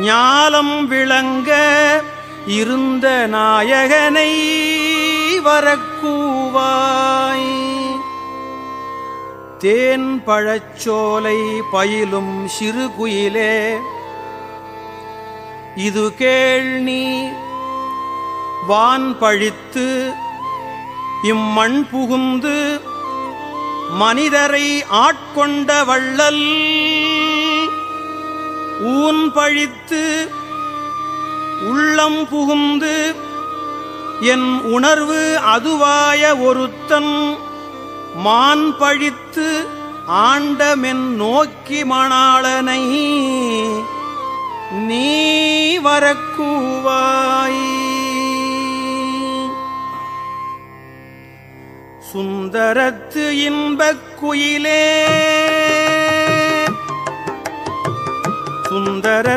ஞாலம் விளங்க இருந்த நாயகனை வரக்கூவாய். தேன் பழச்சோலை பயிலும் சிறு குயிலே இது கேள் நீ வான் பழித்து இம்மண் புகுந்து மனிதரை ஆட்கொண்ட வள்ளல் ஊன் பழித்து உள்ளம் புகுந்து என் உணர்வு அதுவாய ஒருத்தன் மான் பழித்து ஆண்டமென் நோக்கி மணாளனை நீ வரக்கூவாய். சுந்தரத்து இன்பக் குயிலே சுந்தர